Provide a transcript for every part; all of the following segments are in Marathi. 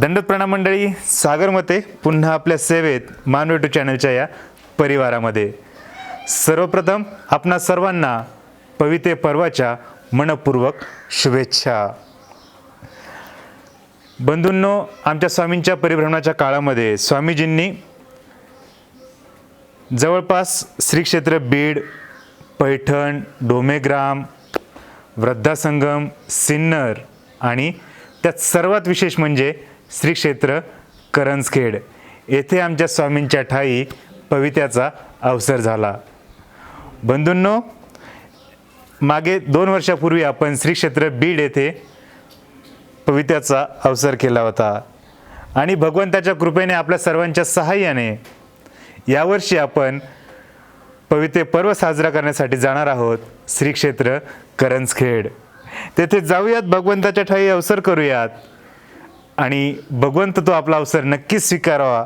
दंडत प्रणाम मंडळी सागरमते पुन्हा आपल्या सेवेत मानव टू चॅनलच्या या परिवारामध्ये. सर्वप्रथम आपणा सर्वांना पवित्र पर्वाच्या मनपूर्वक शुभेच्छा. बंधूंनो आमच्या स्वामींच्या परिभ्रमणाच्या काळामध्ये स्वामीजींनी जवळपास श्री क्षेत्र बीड पैठण डोमेग्राम वृद्धासंगम सिन्नर आणि त्यात सर्वात विशेष म्हणजे श्री क्षेत्र करंजखेड. येथे आमच्या स्वामींच्या ठाई पवित्याचा अवसर झाला. बंधूंनो मागे दोन वर्षापूर्वी आपण श्री क्षेत्र बीड येथे पवित्याचा अवसर केला होता. आणि भगवंताच्या कृपेने आपल्या सर्वांच्या सहाय्याने यावर्षी आपण पवित्र पर्व साजरा करण्यासाठी जाणार आहोत श्री क्षेत्र करंजखेड. तेथे जाऊयात भगवंताच्या ठाई अवसर करूयात. आणि भगवंत तो आपला अवसर नक्कीच स्वीकारावा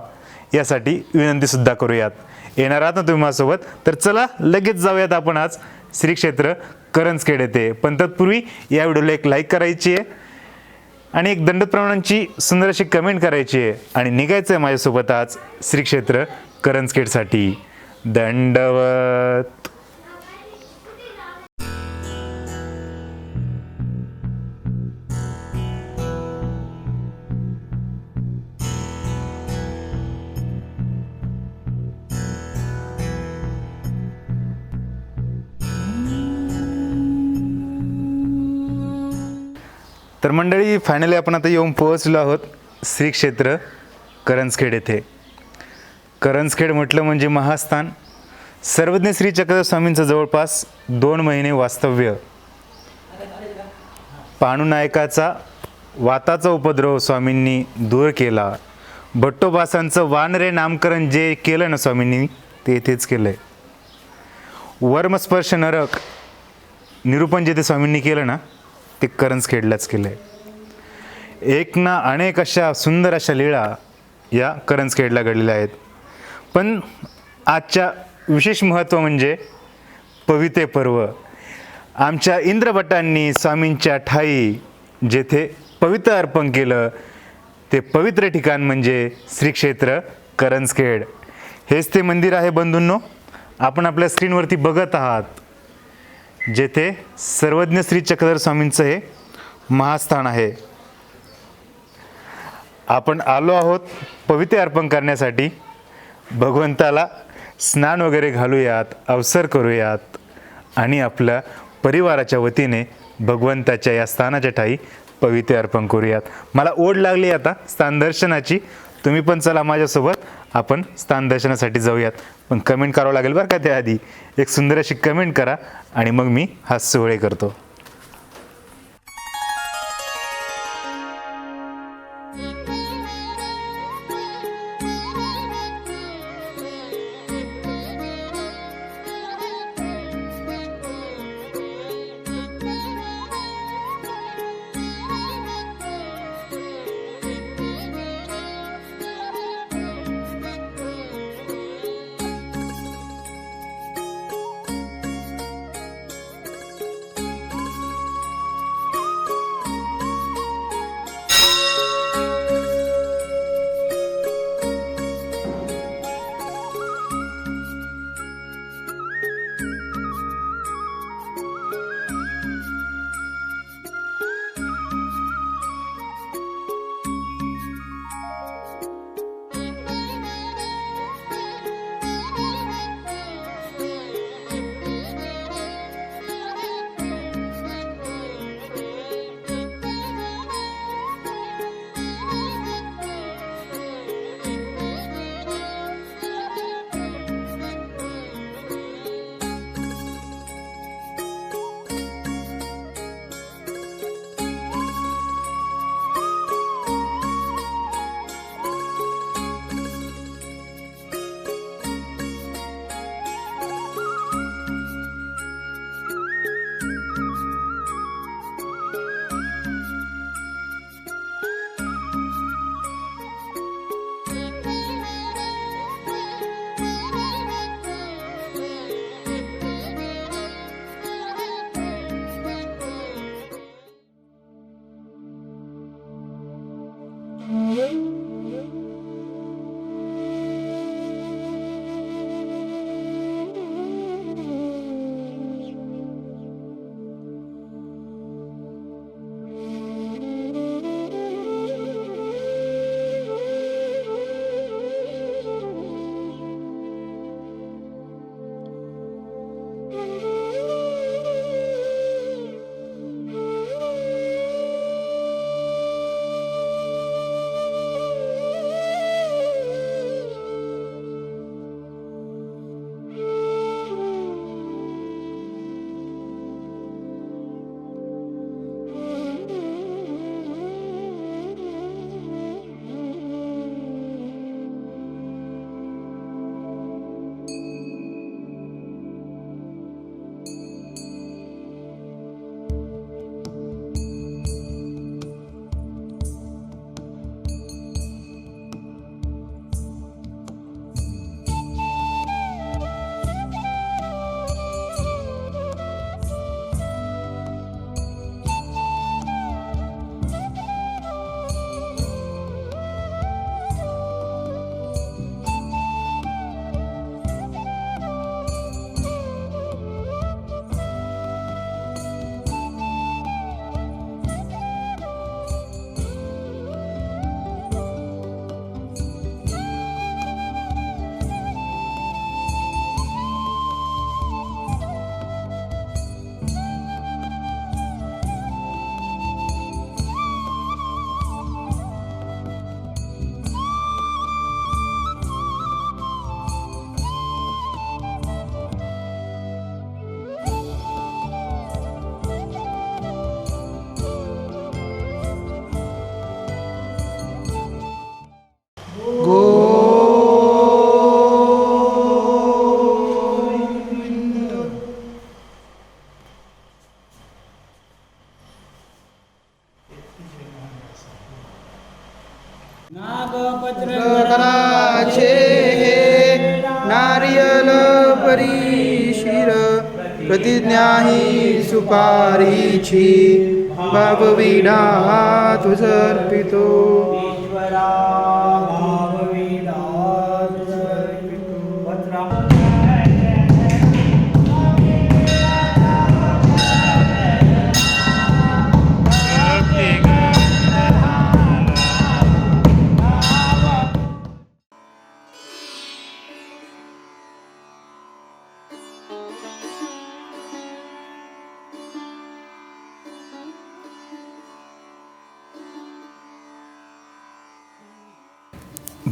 यासाठी विनंती सुद्धा करूयात. येणार आहात ना तुम्ही माझ्यासोबत? तर चला लगेच जाऊयात आपण आज श्री क्षेत्र करंजखेड येते पण तत्पूर्वी या व्हिडिओला एक लाईक करायची आहे आणि एक दंडप्रमाणांची सुंदर अशी कमेंट करायची आहे. आणि निघायचं आहे माझ्यासोबत आज श्री क्षेत्र करंजखेडसाठी. दंडवत! तर मंडळी फायनली आपण आता येऊन पोहोचलो आहोत श्री क्षेत्र करंजखेड येथे. करंजखेड म्हटलं म्हणजे महास्थान. सर्वज्ञ श्री चक्रस्वामींचं जवळपास दोन महिने वास्तव्य. पाणुनायकाचा वाताचा उपद्रव स्वामींनी दूर केला. भट्टोबासांचं वानरे नामकरण जे केलं ना स्वामींनी ते इथेच केलं आहे वर्मस्पर्श नरक निरूपण जे ते स्वामींनी केलं ना? ते करंजखेडलाच केलं. आहे एक ना अनेक अशा सुंदर अशा लीळा या करंजखेडला घडलेल्या आहेत. पण आजच्या विशेष महत्त्व म्हणजे पविते पर्व. आमच्या इंद्रभटांनी स्वामींच्या ठाई जेथे पवित्र अर्पण केलं ते पवित्र ठिकाण म्हणजे श्री क्षेत्र करंजखेड हेच ते मंदिर आहे बंधूंनो. आपण आपल्या स्क्रीनवरती बघत आहात. जेथे सर्वज्ञ श्री चक्रधर स्वामींचं हे महास्थान आहे. आपण आलो आहोत पवित्र अर्पण करण्यासाठी. भगवंताला स्नान वगैरे घालूयात अवसर करूयात आणि आपल्या परिवाराच्या वतीने भगवंताच्या या स्थानाच्या ठाई पवित्र अर्पण करूयात. मला ओढ लागली आता स्थान दर्शनाची. तुम्ही पण चला माझ्यासोबत आपण स्थान दर्शनासाठी जाऊयात. पण कमेंट करावं लागेल बरं का त्याआधी. एक सुंदर अशी कमेंट करा आणि मग मी हा सोहळे करतो. नागपत्राचे नारियल परी शिर प्रतिज्ञा ही सुपारीची बाबविडा तुझर्पितो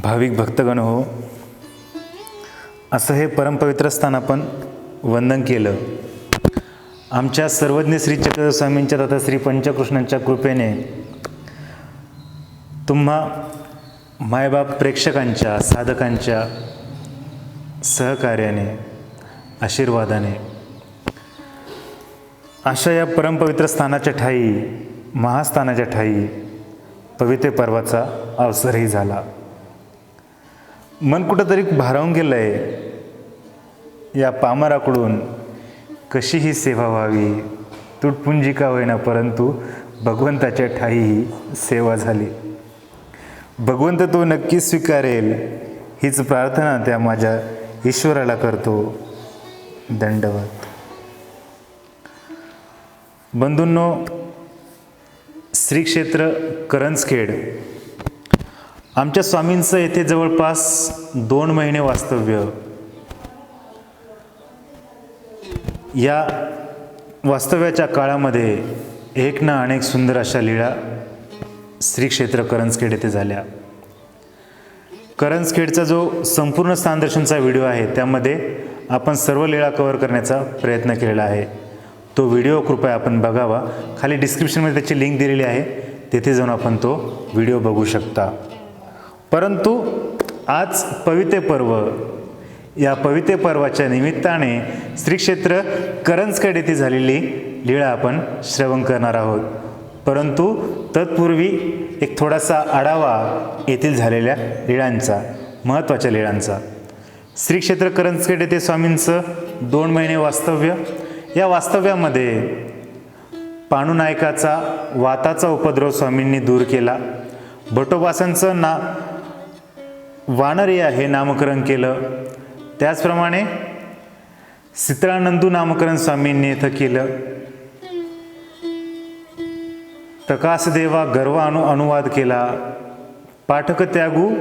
भाविक भक्तगण हो असं हे परमपवित्र स्थान आपण वंदन केलं. आमच्या सर्वज्ञ श्री चक्रस्वामींच्या तथा श्री पंचकृष्णांच्या कृपेने तुम्हा मायबाप प्रेक्षकांच्या साधकांच्या सहकार्याने आशीर्वादाने अशा या परमपवित्र स्थानाच्या ठाई महास्थानाच्या ठाई पवित्र पर्वाचा अवसरही झाला. मन कुठंतरी भारावून गेलं आहे या पामराकडून कशी ही सेवा व्हावी तुटपुंजी का होईना परंतु भगवंताच्या ठाई ही सेवा झाली. भगवंत तो नक्कीच स्वीकारेल हीच प्रार्थना त्या माझ्या ईश्वराला करतो. दंडवत. बंधूंनो श्री क्षेत्र करंजखेड आमच्या स्वामींचं येथे जवळपास दोन महिने वास्तव्य. या वास्तव्याच्या काळामध्ये एक ना अनेक सुंदर अशा लीळा श्री क्षेत्र करंजखेड येथे झाल्या. करंजखेडचा जो संपूर्ण स्थानदर्शनचा व्हिडिओ आहे त्यामध्ये आपण सर्व लीळा कव्हर करण्याचा प्रयत्न केलेला आहे. तो व्हिडिओ कृपया आपण बघावा. खाली डिस्क्रिप्शनमध्ये त्याची लिंक दिलेली आहे. तेथे जाऊन आपण तो व्हिडिओ बघू शकता. परंतु आज पवित्र पर्व या पवित्र पर्वाच्या निमित्ताने श्रीक्षेत्र क्षेत्र येथे झालेली लीळा आपण श्रवण करणार आहोत. परंतु तत्पूर्वी एक थोडासा आढावा येथील झालेल्या लीळांचा महत्त्वाच्या लीळांचा. श्रीक्षेत्र करंजखेड येथे स्वामींचं दोन महिने वास्तव्य. या वास्तव्यामध्ये पाणुनायकाचा वाताचा उपद्रव स्वामींनी दूर केला. भटोबासांचं ना वानरिया हे नामकरण केलं. त्याचप्रमाणे सित्रानंदू नामकरण स्वामींनी इथं केलं. प्रकाशदेवा गर्व अनु अनुवाद केला. पाठक त्यागू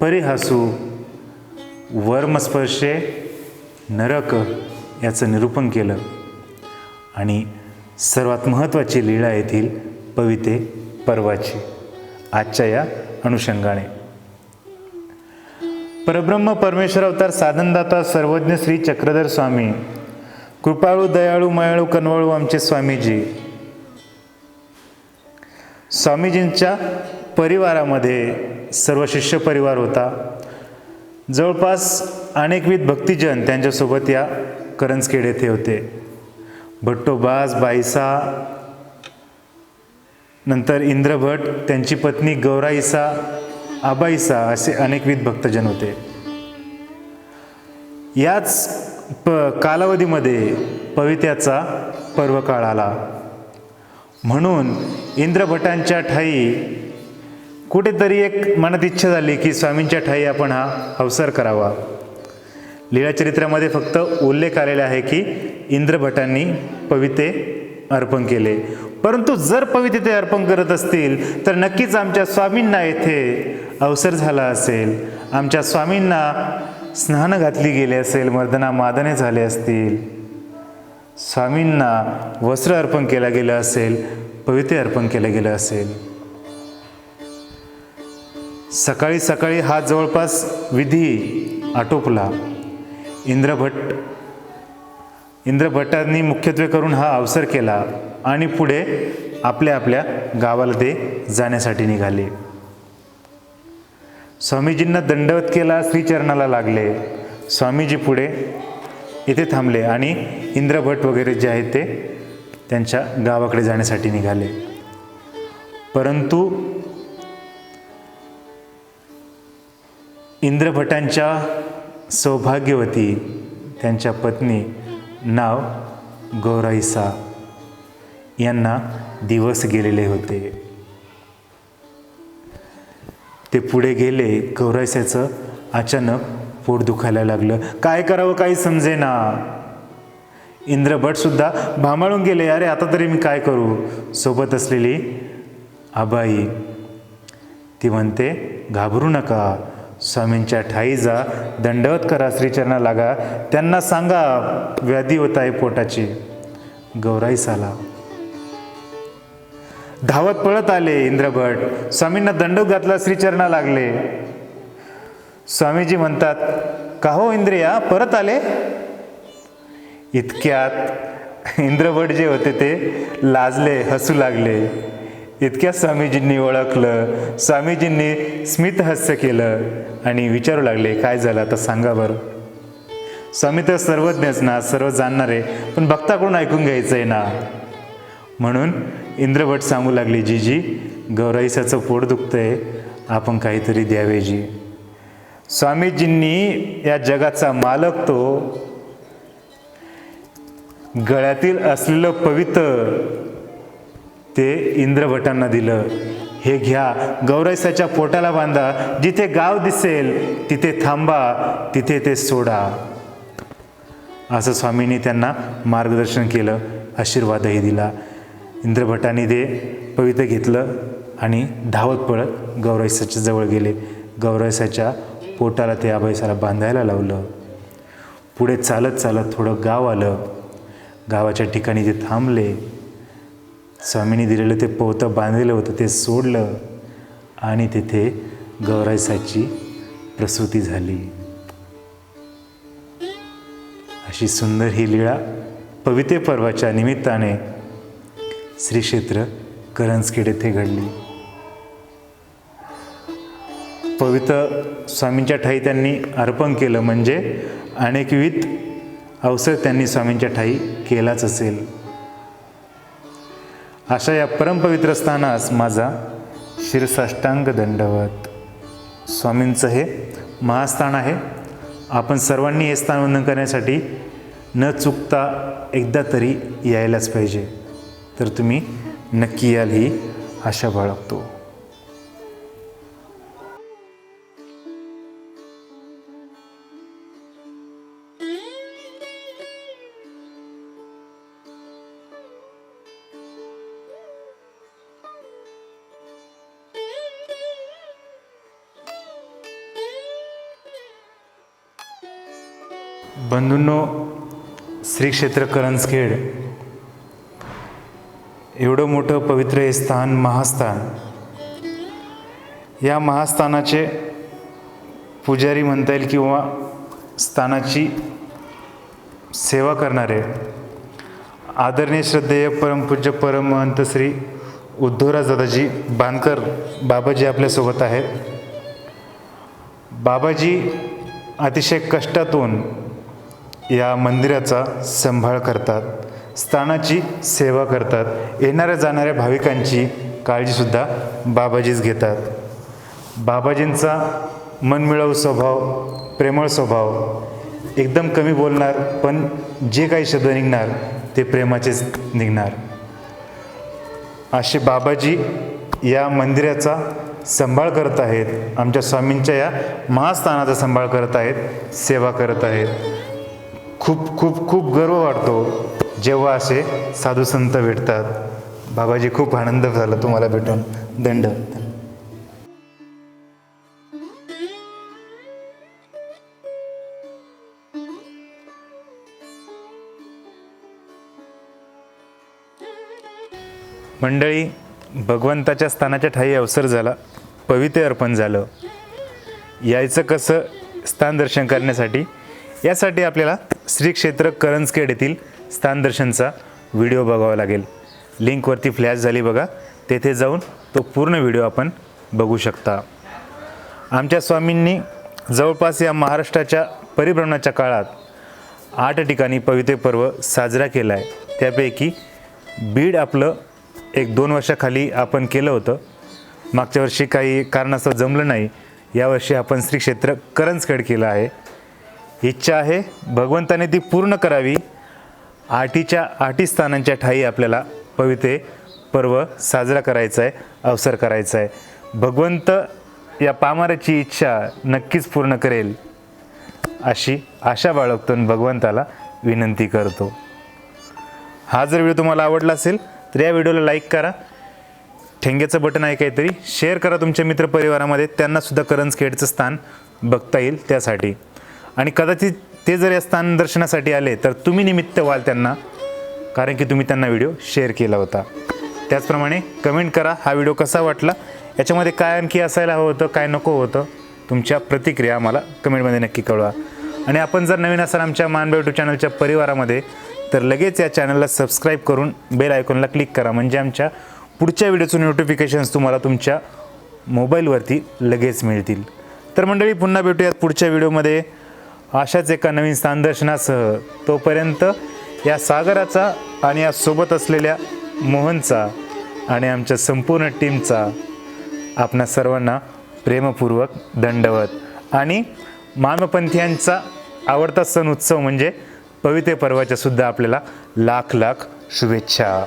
परिहासू. वर्मस्पर्शे नरक याचं निरूपण केलं. आणि सर्वात महत्त्वाची लीळा येथील पविते पर्वाची. आजच्या या अनुषंगाने. परब्रह्म परमेश्वर अवतार साधनदाता सर्वज्ञ श्री चक्रधर स्वामी. कृपाळू दयाळू मयाळू कनवाळू आमचे स्वामीजी. स्वामीजींच्या परिवारामध्ये सर्व शिष्य परिवार होता. जवळपास अनेकविध भक्तिजन त्यांच्यासोबत या करंजखेड येथे होते. भट्टोबाज बाईसा नंतर इंद्रभट त्यांची पत्नी गौराईसा आबाईसा असे अनेकविध भक्तजन होते. याच प कालावधीमध्ये पवित्याचा पर्वकाळ आला. म्हणून इंद्रभटांच्या ठाई कुठेतरी एक मनात इच्छा झाली की स्वामींच्या ठाई आपण हा अवसर करावा. लीळाचरित्रामध्ये फक्त उल्लेख आलेला आहे की इंद्रभटांनी पविते अर्पण केले. परंतु जर पविते ते अर्पण करत असतील तर नक्कीच आमच्या स्वामींना येथे अवसर झाला असेल. आमच्या स्वामींना स्नान घातली गेली असेल मर्दना मादने झाले असतील. स्वामींना वस्त्र अर्पण केलं गेलं असेल पवित्र अर्पण केलं गेलं असेल. सकाळी सकाळी हा जवळपास विधी आटोपला. इंद्रभट्ट इंद्रभटांनी मुख्यत्वे करून हा अवसर केला आणि पुढे आपल्या आपल्या गावाला ते जाण्यासाठी निघाले. स्वामीजींना दंडवत केला श्रीचरणाला लागले. स्वामीजी पुढे इथे थांबले आणि इंद्रभट वगैरे जे आहेत ते त्यांच्या गावाकडे जाण्यासाठी निघाले. परंतु इंद्रभटांच्या सौभाग्यवती त्यांच्या पत्नी नाव गौराईसा यांना दिवस गेलेले होते. ते पुढे गेले गौरायस्याचं अचानक पोट दुखायला लागलं. काय करावं काही समजेना. इंद्रभटसुद्धा भांबाळून गेले अरे आता तरी मी काय करू? सोबत असलेली आबाई ती म्हणते घाबरू नका. स्वामींच्या ठाई जा. दंडवत करा श्रीचरणा लागा. त्यांना सांगा व्याधी होत आहे पोटाची. गौराईस आला. धावत पळत आले इंद्रभट. स्वामींना दंडक घातला श्रीचरणा लागले. स्वामीजी म्हणतात का हो इंद्रिया परत आले? इतक्यात इंद्रभट जे होते ते लाजले हसू लागले. इतक्यात स्वामीजींनी ओळखलं. स्वामीजींनी स्मित हास्य केलं आणि विचारू लागले काय झालं? आता सांगा बरं. स्वामी तर सर्वज्ञच ना सर्व जाणणारे पण भक्ताकडून ऐकून घ्यायचं आहे ना. म्हणून इंद्रभट सांगू लागली जी गौराईसाचं पोट दुखतंय आपण काहीतरी द्यावे जी. स्वामीजींनी या जगाचा मालक तो. गळ्यातील असलेलं पवित्र ते इंद्रभटांना दिलं. हे घ्या गौराईसाच्या पोटाला बांधा. जिथे गाव दिसेल तिथे थांबा तिथे ते सोडा. असं स्वामींनी त्यांना मार्गदर्शन केलं आशीर्वादही दिला. इंद्रभटाने ते पवित्र घेतलं आणि धावत पळत गौराईसाच्या जवळ गेले. गौराईसाच्या पोटाला ते आबाईसाला बांधायला लावलं. पुढे चालत चालत थोडं गाव आलं. गावाच्या ठिकाणी ते थांबले. स्वामींनी दिलेलं ते पोतं बांधलेलं होतं ते सोडलं आणि तिथे गौराईसाची प्रसूती झाली. अशी सुंदर ही लीळा पवित्र पर्वाच्या निमित्ताने श्री क्षेत्र करंजखेड येथे घडली. पवित्र स्वामींच्या ठाई त्यांनी अर्पण केलं म्हणजे अनेकविध अवसर त्यांनी स्वामींच्या ठाई केलाच असेल. अशा या परमपवित्र स्थानास माझा शिरसाष्टांग दंडवत. स्वामींचं हे महास्थान आहे. आपण सर्वांनी हे स्थान वंदन करण्यासाठी न चुकता एकदा तरी यायलाच पाहिजे. तर तुम्ही नक्की याल ही आशा बाळगतो. बंधूंनो श्री क्षेत्र करंजखेड एवढं मोठं पवित्र हे स्थान महास्थान. या महास्थानाचे पुजारी म्हणता येईल किंवा स्थानाची सेवा करणारे आदरणीय श्रद्धेय परमपूज्य परमहंत श्री उद्धवराज दादाजी बांधकर बाबाजी आपल्यासोबत आहेत. बाबाजी अतिशय कष्टातून या मंदिराचा सांभाळ करतात. स्थानाची सेवा करतात. येणाऱ्या जाणाऱ्या भाविकांची काळजीसुद्धा बाबाजीच घेतात. बाबाजींचा मनमिळाऊ स्वभाव प्रेमळ स्वभाव एकदम कमी बोलणार पण जे काही शब्द निघणार ते प्रेमाचेच निघणार. असे बाबाजी या मंदिराचा सांभाळ करत आहेत. आमच्या स्वामींच्या या महास्थानाचा सांभाळ करत आहेत सेवा करत आहेत. खूप खूप खूप गर्व वाटतो. जेव्हा असे साधू संत भेटतात बाबाजी खूप आनंद झाला तुम्हाला भेटून. दंड. मंडळी भगवंताच्या स्थानाच्या ठाई अवसर झाला पवित्र अर्पण झालं. यायचं कसं? स्थान दर्शन करण्यासाठी. यासाठी आपल्याला श्री क्षेत्र करंजखेड येथील स्थानदर्शनचा व्हिडिओ बघावा लागेल. लिंकवरती फ्लॅश झाली बघा. तेथे जाऊन तो पूर्ण व्हिडिओ आपण बघू शकता. आमच्या स्वामींनी जवळपास या महाराष्ट्राच्या परिभ्रमणाच्या काळात आठ ठिकाणी पवित्र पर्व साजरा केला आहे त्यापैकी बीड आपलं एक दोन वर्षाखाली आपण केलं होतं. मागच्या वर्षी काही कारणास्तव जमलं नाही. यावर्षी आपण श्री क्षेत्र करंजखेड केलं आहे. इच्छा आहे भगवंताने ती पूर्ण करावी. आठीच्या आठी स्थानांच्या ठाई आपल्याला पविते पर्व साजरा करायचा आहे अवसर करायचा आहे भगवंत या पामाराची इच्छा नक्कीच पूर्ण करेल अशी आशा बाळगतून भगवंताला विनंती करतो. हा जर व्हिडिओ तुम्हाला आवडला असेल तर या व्हिडिओला लाईक करा. ठेंग्याचं बटन आहे काहीतरी. शेअर करा तुमच्या मित्रपरिवारामध्ये. त्यांनासुद्धा करंज खेडचं स्थान बघता येईल त्यासाठी. आणि कदाचित ते जर या स्थान दर्शनासाठी आले तर तुम्ही निमित्त व्हाल त्यांना कारण की तुम्ही त्यांना व्हिडिओ शेअर केला होता. त्याचप्रमाणे कमेंट करा हा व्हिडिओ कसा वाटला? याच्यामध्ये काय आणखी असायला हवं होतं काय नको होतं? तुमच्या प्रतिक्रिया आम्हाला कमेंटमध्ये नक्की कळवा. आणि आपण जर नवीन असाल आमच्या मानबा टू चॅनलच्या परिवारामध्ये तर लगेच या चॅनलला सबस्क्राईब करून बेल आयकॉनला क्लिक करा. म्हणजे आमच्या पुढच्या व्हिडिओचं नोटिफिकेशन्स तुम्हाला तुमच्या मोबाईलवरती लगेच मिळतील. तर मंडळी पुन्हा भेटूयात पुढच्या व्हिडिओमध्ये अशाच एका नवीन स्थानदर्शनासह तोपर्यंत या सागराचा आणि या सोबत असलेल्या मोहनचा आणि आमच्या संपूर्ण टीमचा आपणा सर्वांना प्रेमपूर्वक दंडवत. आणि मानपंथीयांचा आवडता सण उत्सव म्हणजे पवित्र पर्वाच्या सुद्धा आपल्याला लाख लाख शुभेच्छा.